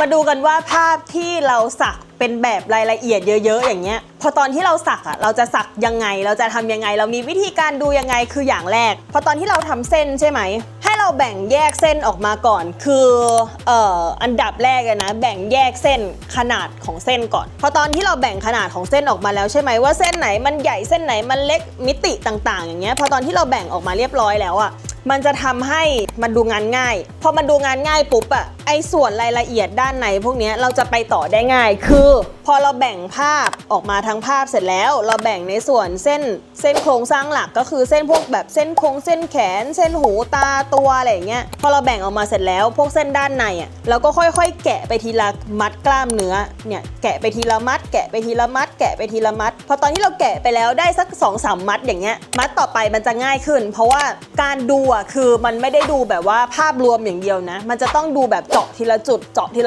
มาดูกันว่าภาพที่เราสักเป็นแบบรายละเอียดเยอะๆ อย่างเงี้ย พอตอนที่เราสักอะเราจะสักยังไง เราจะทำยังไง เรามีวิธีการดูยังไงคืออย่างแรก พอตอนที่เราทำเส้นใช่ไหม ให้เราแบ่งแยกเส้นออกมาก่อน คือเอ่ออันดับแรกเลยนะ แบ่งแยกเส้นขนาดของเส้นก่อน พอตอนที่เราแบ่งขนาดของเส้นออกมาแล้วใช่ไหมว่าเส้นไหนมันใหญ่เส้นไหนมันเล็กมิติต่างๆ อย่างเงี้ย พอตอนที่เราแบ่งออกมาเรียบร้อยแล้วอะมันจะทำให้มันดูงานง่าย พอมันดูงานง่ายปุ๊บอะ ไอส่วนรายละเอียดด้านในพวกนี้เราจะไปต่อได้ง่าย คือ พอเราแบ่งภาพออกมาทั้งภาพเสร็จแล้ว เราแบ่งในส่วนเส้นเส้นโครงสร้างหลักก็คือเส้นพวกแบบเส้นโครงเส้นแขน เส้นหูตาตัวอะไรอย่างเงี้ยพอเราแบ่งออกมาเสร็จแล้ว พวกเส้นด้านในอะเราก็ค่อยๆ แกะไปทีละมัดกล้ามเนื้อเนี่ยแกะไปทีละมัด แกะไปทีละมัด แกะไปทีละมัด พอตอนที่เราแกะไปแล้วได้สัก2อสามมัดอย่างเงี้ยมัดต่อไปมันจะง่ายขึ้น เพราะว่าการดูอะคือมันไม่ได้ดูแบบว่าภาพรวมอย่างเดียวนะ มันจะต้องดูแบบเจาะทีละจุดเจาะทีละ